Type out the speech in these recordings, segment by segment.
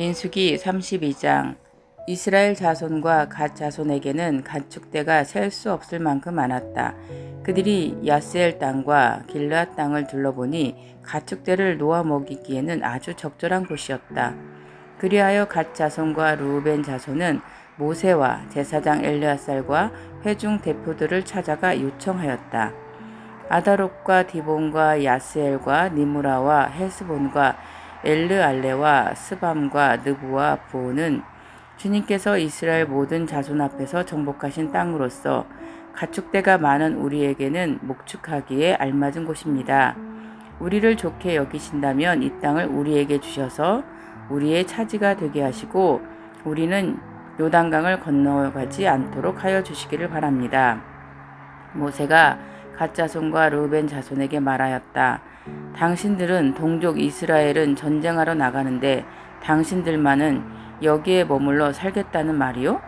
민수기 32장 이스라엘 자손과 갓 자손에게는 가축대가 셀 수 없을 만큼 많았다. 그들이 야스엘 땅과 길르앗 땅을 둘러보니 가축대를 놓아 먹이기에는 아주 적절한 곳이었다. 그리하여 갓 자손과 루벤 자손은 모세와 제사장 엘르아살과 회중 대표들을 찾아가 요청하였다. 아다롯과 디본과 야스엘과 니무라와 헤스본과 엘르알레와 스밤과 느부와 부오는 주님께서 이스라엘 모든 자손 앞에서 정복하신 땅으로서 가축대가 많은 우리에게는 목축하기에 알맞은 곳입니다. 우리를 좋게 여기신다면 이 땅을 우리에게 주셔서 우리의 차지가 되게 하시고 우리는 요단강을 건너가지 않도록 하여 주시기를 바랍니다. 모세가 갓 자손과 루벤 자손에게 말하였다. 당신들은 동족 이스라엘은 전쟁하러 나가는데 당신들만은 여기에 머물러 살겠다는 말이요?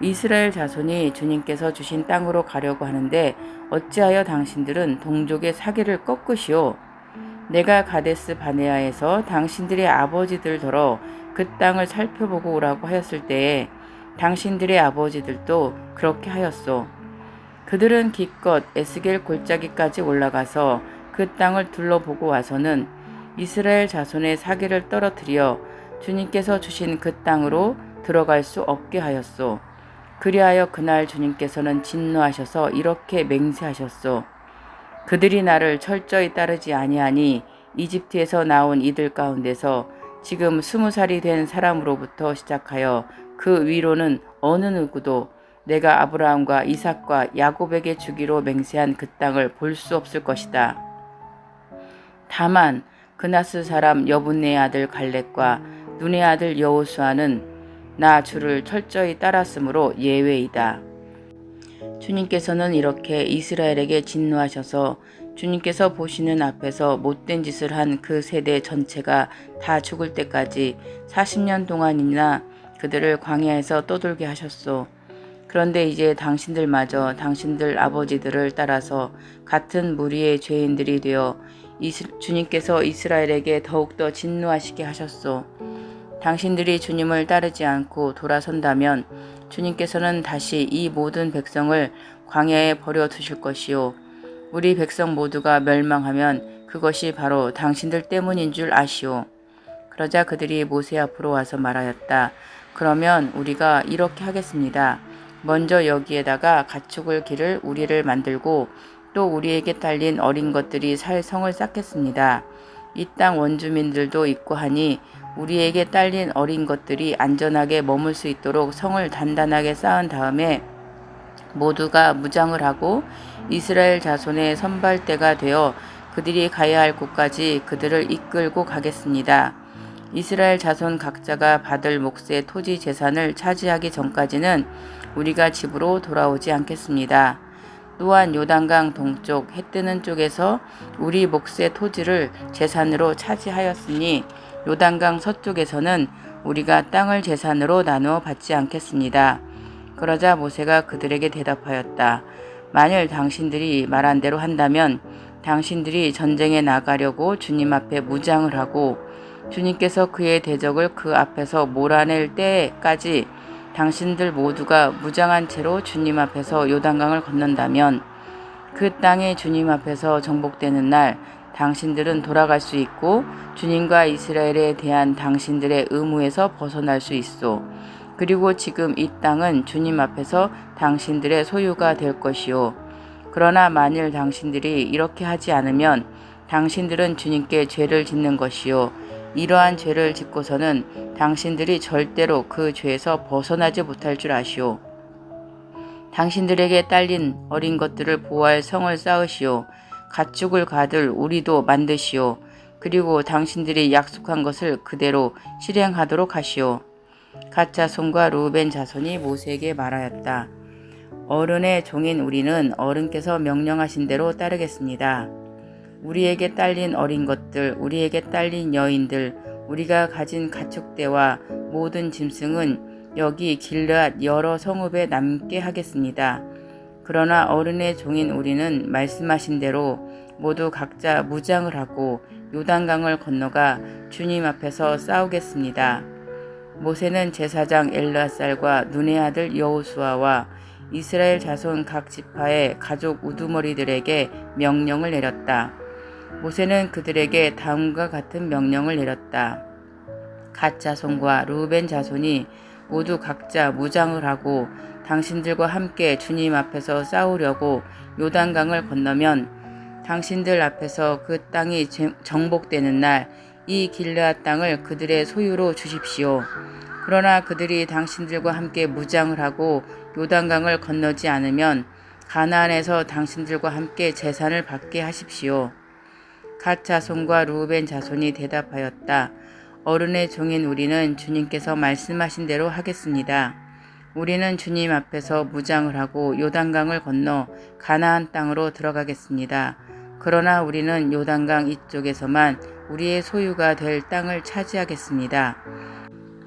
이스라엘 자손이 주님께서 주신 땅으로 가려고 하는데 어찌하여 당신들은 동족의 사기를 꺾으시오? 내가 가데스 바네아에서 당신들의 아버지들더러 그 땅을 살펴보고 오라고 하였을 때에 당신들의 아버지들도 그렇게 하였소. 그들은 기껏 에스겔 골짜기까지 올라가서 그 땅을 둘러보고 와서는 이스라엘 자손의 사기를 떨어뜨려 주님께서 주신 그 땅으로 들어갈 수 없게 하였소. 그리하여 그날 주님께서는 진노하셔서 이렇게 맹세하셨소. 그들이 나를 철저히 따르지 아니하니 이집트에서 나온 이들 가운데서 지금 스무 살이 된 사람으로부터 시작하여 그 위로는 어느 누구도 내가 아브라함과 이삭과 야곱에게 주기로 맹세한 그 땅을 볼 수 없을 것이다. 다만 그나스 사람 여분네 아들 갈렙과 눈의 아들 여호수아는 나 주를 철저히 따랐으므로 예외이다. 주님께서는 이렇게 이스라엘에게 진노하셔서 주님께서 보시는 앞에서 못된 짓을 한 그 세대 전체가 다 죽을 때까지 40년 동안이나 그들을 광야에서 떠돌게 하셨소. 그런데 이제 당신들마저 당신들 아버지들을 따라서 같은 무리의 죄인들이 되어 이스, 주님께서 이스라엘에게 더욱더 진노하시게 하셨소. 당신들이 주님을 따르지 않고 돌아선다면 주님께서는 다시 이 모든 백성을 광야에 버려 두실 것이요. 우리 백성 모두가 멸망하면 그것이 바로 당신들 때문인 줄 아시오. 그러자 그들이 모세 앞으로 와서 말하였다. 그러면 우리가 이렇게 하겠습니다. 먼저 여기에다가 가축을 기를 우리를 만들고 또 우리에게 딸린 어린 것들이 살 성을 쌓겠습니다. 이 땅 원주민들도 있고 하니 우리에게 딸린 어린 것들이 안전하게 머물 수 있도록 성을 단단하게 쌓은 다음에 모두가 무장을 하고 이스라엘 자손의 선발대가 되어 그들이 가야 할 곳까지 그들을 이끌고 가겠습니다. 이스라엘 자손 각자가 받을 몫의 토지 재산을 차지하기 전까지는 우리가 집으로 돌아오지 않겠습니다. 또한 요단강 동쪽 해 뜨는 쪽에서 우리 몫의 토지를 재산으로 차지하였으니 요단강 서쪽에서는 우리가 땅을 재산으로 나누어 받지 않겠습니다. 그러자 모세가 그들에게 대답하였다. 만일 당신들이 말한 대로 한다면 당신들이 전쟁에 나가려고 주님 앞에 무장을 하고 주님께서 그의 대적을 그 앞에서 몰아낼 때까지 당신들 모두가 무장한 채로 주님 앞에서 요단강을 건넌다면 그 땅이 주님 앞에서 정복되는 날 당신들은 돌아갈 수 있고 주님과 이스라엘에 대한 당신들의 의무에서 벗어날 수 있어. 그리고 지금 이 땅은 주님 앞에서 당신들의 소유가 될 것이요. 그러나 만일 당신들이 이렇게 하지 않으면 당신들은 주님께 죄를 짓는 것이요. 이러한 죄를 짓고서는 당신들이 절대로 그 죄에서 벗어나지 못할 줄 아시오. 당신들에게 딸린 어린 것들을 보호할 성을 쌓으시오. 가축을 가들 우리도 만드시오. 그리고 당신들이 약속한 것을 그대로 실행하도록 하시오. 갓 자손과 루벤 자손이 모세에게 말하였다. 어른의 종인 우리는 어른께서 명령하신 대로 따르겠습니다. 우리에게 딸린 어린 것들, 우리에게 딸린 여인들, 우리가 가진 가축대와 모든 짐승은 여기 길르앗 여러 성읍에 남게 하겠습니다. 그러나 어른의 종인 우리는 말씀하신 대로 모두 각자 무장을 하고 요단강을 건너가 주님 앞에서 싸우겠습니다. 모세는 제사장 엘르아살과 눈의 아들 여호수아와 이스라엘 자손 각 지파의 가족 우두머리들에게 명령을 내렸다. 모세는 그들에게 다음과 같은 명령을 내렸다. 갓 자손과 루벤 자손이 모두 각자 무장을 하고 당신들과 함께 주님 앞에서 싸우려고 요단강을 건너면 당신들 앞에서 그 땅이 제- 정복되는 날 이 길르앗 땅을 그들의 소유로 주십시오. 그러나 그들이 당신들과 함께 무장을 하고 요단강을 건너지 않으면 가나안에서 당신들과 함께 재산을 받게 하십시오. 갓 자손과 루벤 자손이 대답하였다. 어른의 종인 우리는 주님께서 말씀하신 대로 하겠습니다. 우리는 주님 앞에서 무장을 하고 요단강을 건너 가나안 땅으로 들어가겠습니다. 그러나 우리는 요단강 이쪽에서만 우리의 소유가 될 땅을 차지하겠습니다.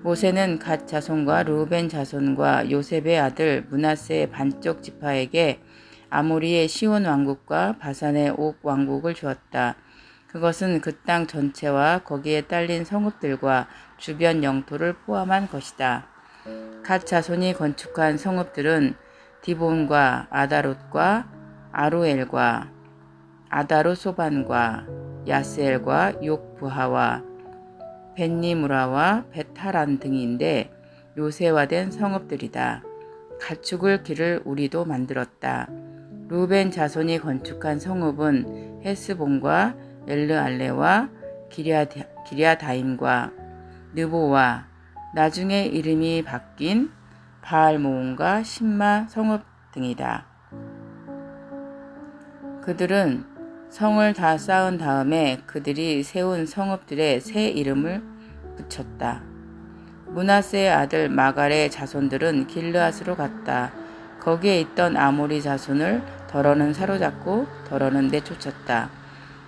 모세는 갓 자손과 루벤 자손과 요셉의 아들 문하세의 반쪽 지파에게 아모리의 시온 왕국과 바산의 옥 왕국을 주었다. 그것은 그 땅 전체와 거기에 딸린 성읍들과 주변 영토를 포함한 것이다. 갓 자손이 건축한 성읍들은 디본과 아다롯과 아루엘과 아다로소반과 야스엘과 욕부하와 벤니무라와 베타란 등인데 요새화된 성읍들이다. 가축을 기를 우리도 만들었다. 루벤 자손이 건축한 성읍은 헤스본과 엘르알레와 기랴다임과 느보와 나중에 이름이 바뀐 바알 모온과 신마 성읍 등이다. 그들은 성을 다 쌓은 다음에 그들이 세운 성읍들의 새 이름을 붙였다. 문하세의 아들 마갈의 자손들은 길르앗으로 갔다. 거기에 있던 아모리 자손을 더러는 사로잡고 더러는 내쫓았다.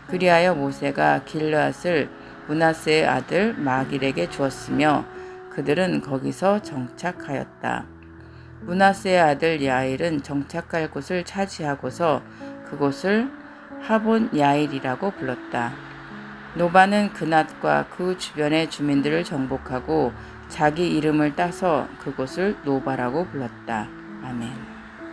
그리하여 모세가 길르앗을 문하세의 아들 마길에게 주었으며 그들은 거기서 정착하였다. 문하세의 아들 야일은 정착할 곳을 차지하고서 그곳을 하본 야일이라고 불렀다. 노바는 그낫과 그 주변의 주민들을 정복하고 자기 이름을 따서 그곳을 노바라고 불렀다. 아멘.